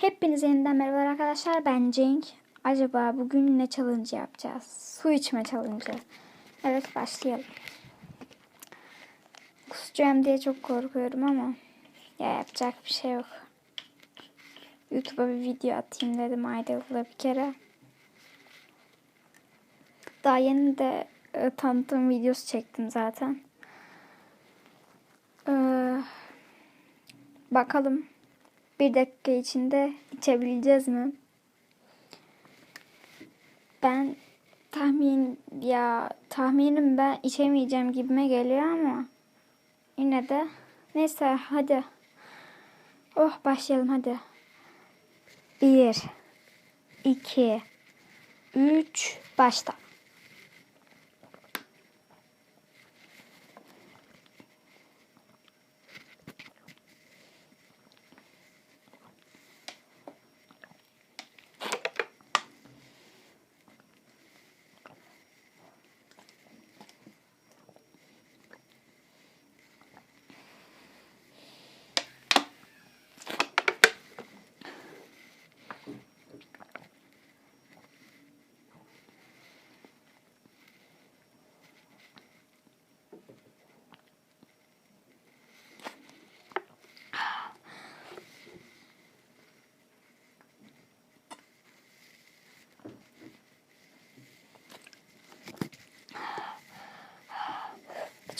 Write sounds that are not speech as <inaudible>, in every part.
Hepinize yeniden merhabalar arkadaşlar. Ben Cenk. Acaba bugün ne challenge yapacağız? Su içme challenge. Evet başlayalım. Kusacağım diye çok korkuyorum ama ya yapacak bir şey yok. YouTube'a bir video atayım dedim ayda yılda bir kere. Daha yeni de e, tanıtım videosu çektim zaten. Ee, bakalım bir dakika içinde içebileceğiz mi? Ben tahmin ya tahminim ben içemeyeceğim gibime geliyor ama yine de neyse hadi. Oh başlayalım hadi. Bir, iki, üç, başla.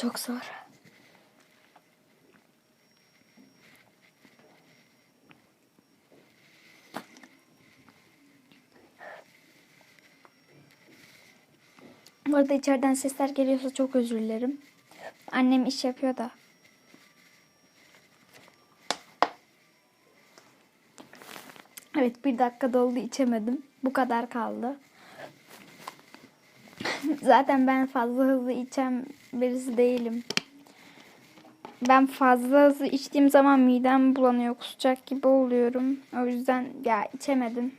Çok zor. Bu arada içeriden sesler geliyorsa çok özür dilerim. Annem iş yapıyor da. Evet bir dakika doldu içemedim. Bu kadar kaldı. <laughs> Zaten ben fazla hızlı içen birisi değilim. Ben fazla hızlı içtiğim zaman midem bulanıyor, kusacak gibi oluyorum. O yüzden ya içemedim.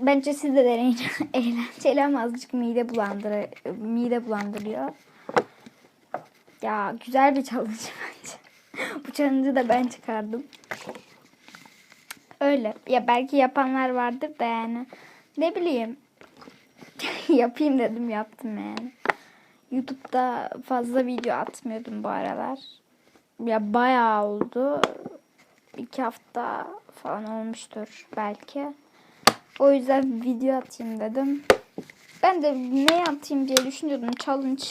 Bence siz de deneyin. <laughs> Eğlenceli ama azıcık mide bulandır mide bulandırıyor. Ya güzel bir challenge <laughs> bence. Bu challenge'ı da ben çıkardım. Öyle. Ya belki yapanlar vardır da yani. Ne bileyim. <laughs> Yapayım dedim yaptım yani. YouTube'da fazla video atmıyordum bu aralar. Ya bayağı oldu. İki hafta falan olmuştur belki. O yüzden video atayım dedim. Ben de ne atayım diye düşünüyordum. Challenge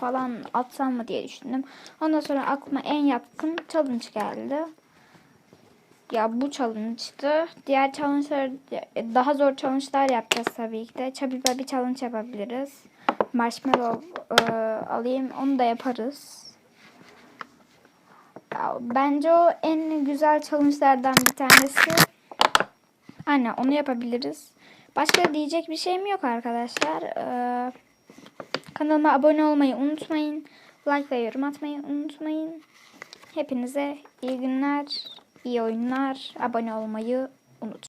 falan atsam mı diye düşündüm. Ondan sonra aklıma en yakın challenge geldi. Ya bu challenge'dı. Diğer challenge'lar daha zor challenge'lar yapacağız tabii ki de. Çabiba bir challenge yapabiliriz. Marshmallow e, alayım onu da yaparız. Ya, bence o en güzel challenge'lardan bir tanesi. Aynen onu yapabiliriz. Başka diyecek bir şeyim yok arkadaşlar. Ee, kanalıma abone olmayı unutmayın. Like ve yorum atmayı unutmayın. Hepinize iyi günler, iyi oyunlar. Abone olmayı unutmayın.